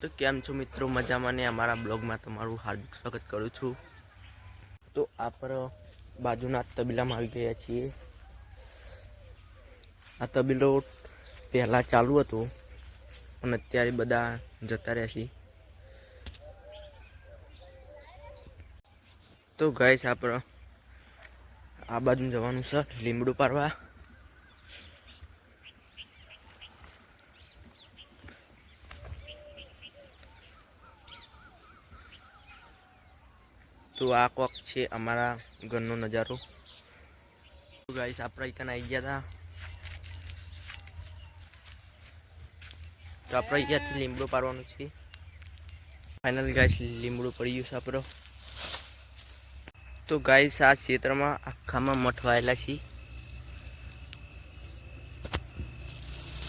તો કેમ છો મિત્રો? મજામાં ને અમારા બ્લોગમાં તમારું હાર્દિક સ્વાગત કરું છું. તો આપણે બાજુના તબેલામાં આવી ગયા છીએ. આ તબેલો પહેલાં ચાલુ હતો, પણ અત્યારે બધા જતા રહ્યા છે તો ગાઈસ આપણે આ બાજુ જવાનું છે લીમડું પાડવા. તો આ કોક છે અમારા ઘરનો નજારો. ગાઈસ આપણે ત્યાં આવી ગયા હતા તો આપણે અહીંયાથી લીમડો પાડવાનું છે. ફાઇનલ ગાઈસ લીમડો પડી ગયું છે આપણો. તો ગાઈસ આ ક્ષેત્રમાં આખામાં મઠવાયેલા છે.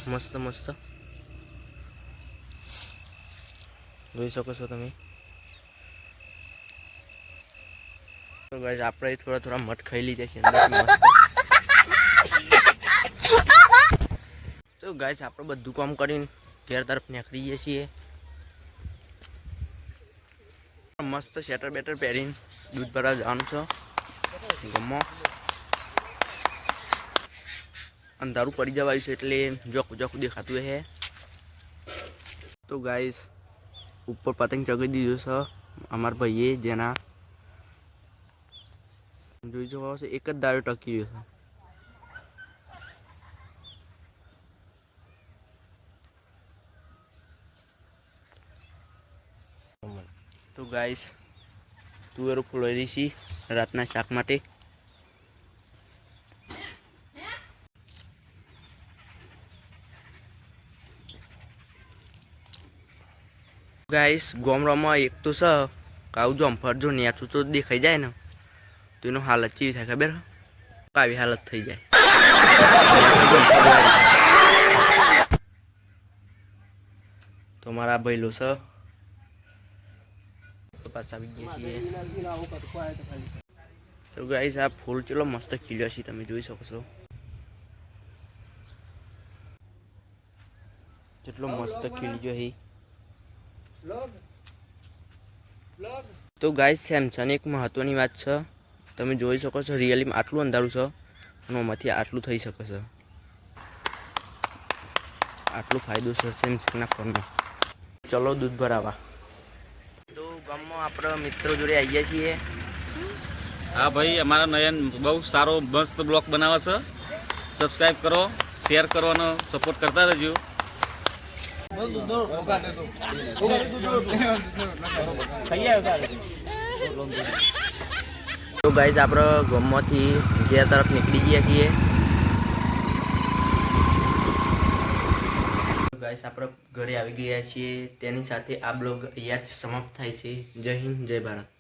મસ્ત મસ્ત. જોઈ શકો છો તમે. તો ગાઈસ આપણે થોડા થોડા મઠ ખાઈ લીધા છે તો ગાઈસ આપણે બધું કામ કરીને ઘેર તરફ નીકળી જઈએ છીએ. મસ્ત શેટર બેટર પહેરીને દૂધ ભરવા જવાનું છે. ગમો. અંધારું પડી જવાયું છે એટલે જોક જોક દેખાતું હે. તો ગાઈસ ઉપર પતંગ ચગી દીધો છે અમારા ભાઈએ જેના જોઈ જોવા છો એક જ દાડો ટકી રહ્યો છે. તો ગાઈસ તુવેરો ફોલાવી છે રાતના શાક માટે. ગાઈસ ગોમરામાં એક તો છે, કાઉ જો ફરજો જો આછું તો દેખાઈ જાય ને. તો એનો હાલત કેવી થાય ખબર આવી હાલત થઈ જાય. તો મારા ભાઈલો છે પાછા આવી ગયા છીએ તો ગાઈસ આ ફૂલ ચેલો મસ્ત ખીલ્યો છે તમે જોઈ શકો છો કેટલો મસ્ત ખીલી ગયો છે તો ગાઈસ સેમસંગ એક મહત્વની વાત છે તમે જોઈ શકો છો રિયલીમાં આટલું અંધારું છે અને આમાંથી આટલું થઈ શકે છે. આટલું ફાયદો છે સેમસંગના ફોનમાં ચલો દૂધ ભરાવા. તો ગામમાં આપણા મિત્રો જોડે આવીએ છીએ. હા ભાઈ અમારા નયન બહુ સારો મસ્ત બ્લોગ બનાવે છે. સબસ્ક્રાઈબ કરો શેર કરો અને સપોર્ટ કરતા રહેજો. તો ગાઈઝ આપણે ગામમાંથી ઘેર તરફ નીકળી ગયા છીએ. ગાઈસ આપણે ઘરે આવી ગયા છીએ. તેની સાથે આ બ્લોગ અહીંયા જ સમાપ્ત થાય છે. જય હિન્દ, જય ભારત.